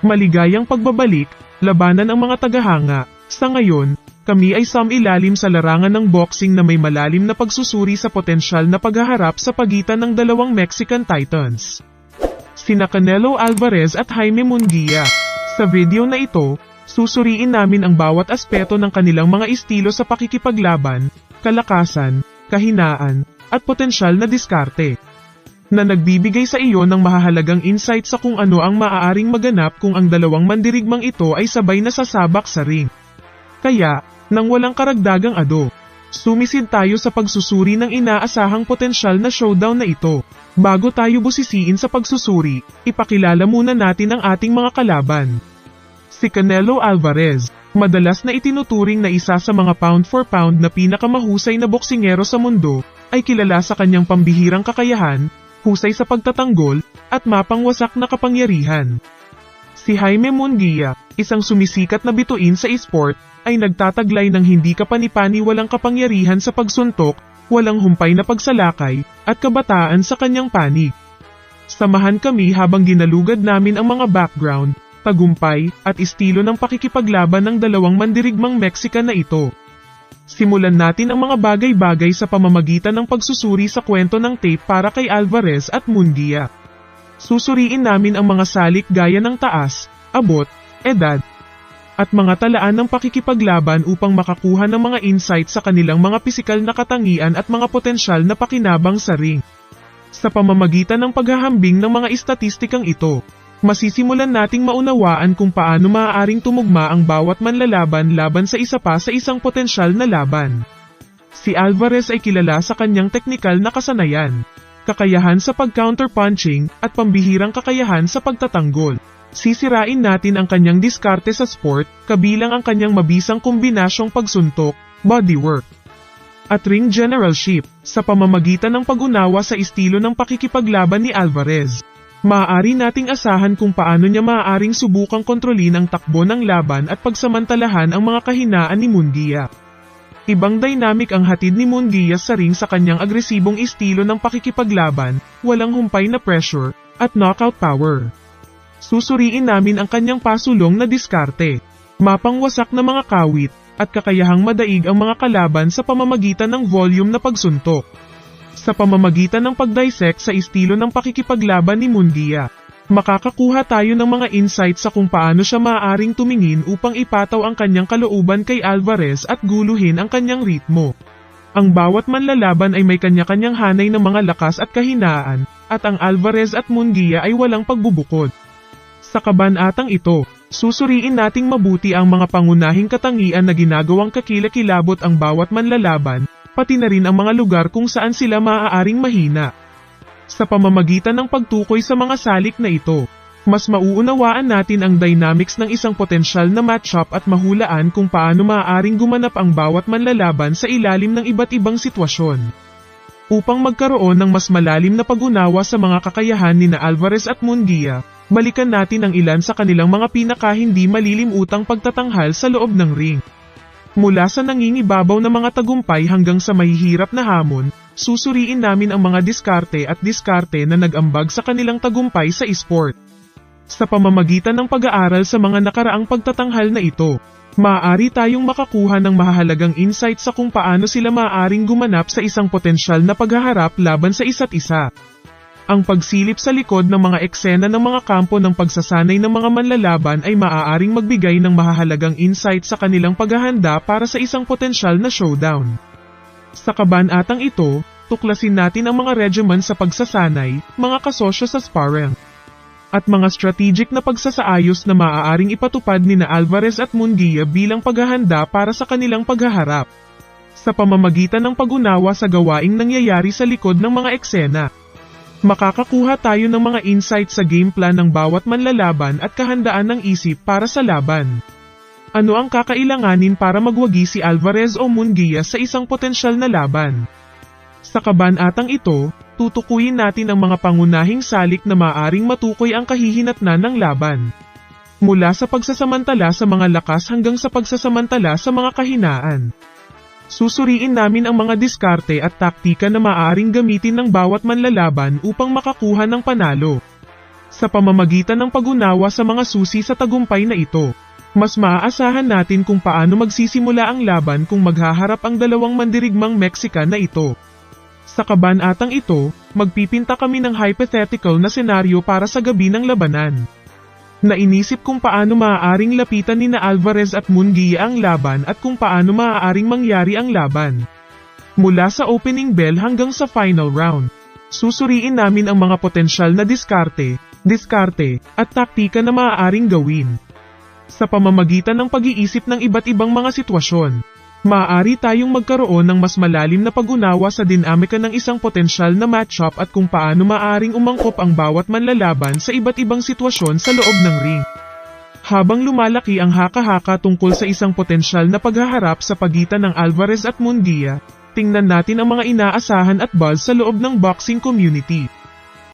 Maligayang pagbabalik, labanan ang mga tagahanga. Sa ngayon, kami ay samilalim sa larangan ng boxing na may malalim na pagsusuri sa potensyal na paghaharap sa pagitan ng dalawang Mexican Titans. Sina Canelo Alvarez at Jaime Munguia. Sa video na ito, susuriin namin ang bawat aspeto ng kanilang mga estilo sa pakikipaglaban, kalakasan, kahinaan, at potensyal na diskarte na nagbibigay sa iyo ng mahahalagang insight sa kung ano ang maaaring maganap kung ang dalawang mandirigmang ito ay sabay na sasabak sa ring. Kaya, nang walang karagdagang ado, sumisid tayo sa pagsusuri ng inaasahang potensyal na showdown na ito. Bago tayo busisiin sa pagsusuri, ipakilala muna natin ang ating mga kalaban. Si Canelo Alvarez, madalas na itinuturing na isa sa mga pound for pound na pinakamahusay na boksingero sa mundo, ay kilala sa kanyang pambihirang kakayahan, husay sa pagtatanggol, at mapangwasak na kapangyarihan. Si Jaime Munguia, isang sumisikat na bituin sa esport, ay nagtataglay ng hindi kapanipani walang kapangyarihan sa pagsuntok, walang humpay na pagsalakay, at kabataan sa kanyang panig. Samahan kami habang ginalugad namin ang mga background, tagumpay, at estilo ng pakikipaglaban ng dalawang mandirigmang Mexican na ito. Simulan natin ang mga bagay-bagay sa pamamagitan ng pagsusuri sa kwento ng tape para kay Alvarez at Munguia. Susuriin namin ang mga salik gaya ng taas, abot, edad, at mga talaan ng pakikipaglaban upang makakuha ng mga insight sa kanilang mga pisikal na katangian at mga potensyal na pakinabang sa ring. Sa pamamagitan ng paghahambing ng mga istatistikang ito, masisimulan nating maunawaan kung paano maaaring tumugma ang bawat manlalaban laban sa isa pa sa isang potensyal na laban. Si Alvarez ay kilala sa kanyang teknikal na kasanayan, kakayahan sa pag-counterpunching, at pambihirang kakayahan sa pagtatanggol. Sisirain natin ang kanyang diskarte sa sport, kabilang ang kanyang mabisang kombinasyong pagsuntok, bodywork, at ring generalship, sa pamamagitan ng pag-unawa sa estilo ng pakikipaglaban ni Alvarez. Maaari nating asahan kung paano niya maaaring subukang kontrolin ang takbo ng laban at pagsamantalahan ang mga kahinaan ni Munguia. Ibang dynamic ang hatid ni Munguia sa ring sa kanyang agresibong estilo ng pakikipaglaban, walang humpay na pressure, at knockout power. Susuriin namin ang kanyang pasulong na diskarte, mapangwasak na mga kawit, at kakayahang madaig ang mga kalaban sa pamamagitan ng volume na pagsuntok. Sa pamamagitan ng pagdissect sa estilo ng pakikipaglaban ni Munguia, makakakuha tayo ng mga insights sa kung paano siya maaaring tumingin upang ipataw ang kanyang kalooban kay Alvarez at guluhin ang kanyang ritmo. Ang bawat manlalaban ay may kanya-kanyang hanay ng mga lakas at kahinaan, at ang Alvarez at Munguia ay walang pagbubukod. Sa kabanatang ito, susuriin nating mabuti ang mga pangunahing katangian na ginagawang kakilakilabot ang bawat manlalaban, pati na rin ang mga lugar kung saan sila maaaring mahina. Sa pamamagitan ng pagtukoy sa mga salik na ito, mas mauunawaan natin ang dynamics ng isang potensyal na matchup at mahulaan kung paano maaaring gumanap ang bawat manlalaban sa ilalim ng iba't ibang sitwasyon. Upang magkaroon ng mas malalim na pag-unawa sa mga kakayahan ni na Alvarez at Munguia, balikan natin ang ilan sa kanilang mga pinaka hindi malilimutang pagtatanghal sa loob ng ring. Mula sa nangingibabaw na mga tagumpay hanggang sa mahihirap na hamon, susuriin namin ang mga diskarte at diskarte na nag-ambag sa kanilang tagumpay sa esport. Sa pamamagitan ng pag-aaral sa mga nakaraang pagtatanghal na ito, maaari tayong makakuha ng mahahalagang insight sa kung paano sila maaaring gumanap sa isang potensyal na paghaharap laban sa isa't isa. Ang pagsilip sa likod ng mga eksena ng mga kampo ng pagsasanay ng mga manlalaban ay maaaring magbigay ng mahahalagang insight sa kanilang paghahanda para sa isang potensyal na showdown. Sa kabanatang ito, tuklasin natin ang mga regimen sa pagsasanay, mga kasosyo sa sparring, at mga strategic na pagsasaayos na maaaring ipatupad ni na Alvarez at Munguia bilang paghahanda para sa kanilang paghaharap. Sa pamamagitan ng pag-unawa sa gawaing nangyayari sa likod ng mga eksena, makakakuha tayo ng mga insight sa game plan ng bawat manlalaban at kahandaan ng isip para sa laban. Ano ang kakailanganin para magwagi si Alvarez o Munguia sa isang potensyal na laban? Sa kabanatang ito, tutukuyin natin ang mga pangunahing salik na maaring matukoy ang kahihinatnan ng laban. Mula sa pagsasamantala sa mga lakas hanggang sa pagsasamantala sa mga kahinaan. Susuriin namin ang mga diskarte at taktika na maaaring gamitin ng bawat manlalaban upang makakuha ng panalo. Sa pamamagitan ng pag-unawa sa mga susi sa tagumpay na ito, mas maaasahan natin kung paano magsisimula ang laban kung maghaharap ang dalawang mandirigmang Mexican na ito. Sa kabanatang ito, magpipinta kami ng hypothetical na senaryo para sa gabi ng labanan. Nainisip kung paano maaaring lapitan ni na Alvarez at Munguia ang laban at kung paano maaaring mangyari ang laban. Mula sa opening bell hanggang sa final round, susuriin namin ang mga potensyal na diskarte, diskarte, at taktika na maaaring gawin. Sa pamamagitan ng pag-iisip ng iba't ibang mga sitwasyon, maaari tayong magkaroon ng mas malalim na pag-unawa sa dinamika ng isang potensyal na matchup at kung paano maaaring umangkop ang bawat manlalaban sa iba't ibang sitwasyon sa loob ng ring. Habang lumalaki ang haka-haka tungkol sa isang potensyal na paghaharap sa pagitan ng Alvarez at Munguia, tingnan natin ang mga inaasahan at buzz sa loob ng boxing community.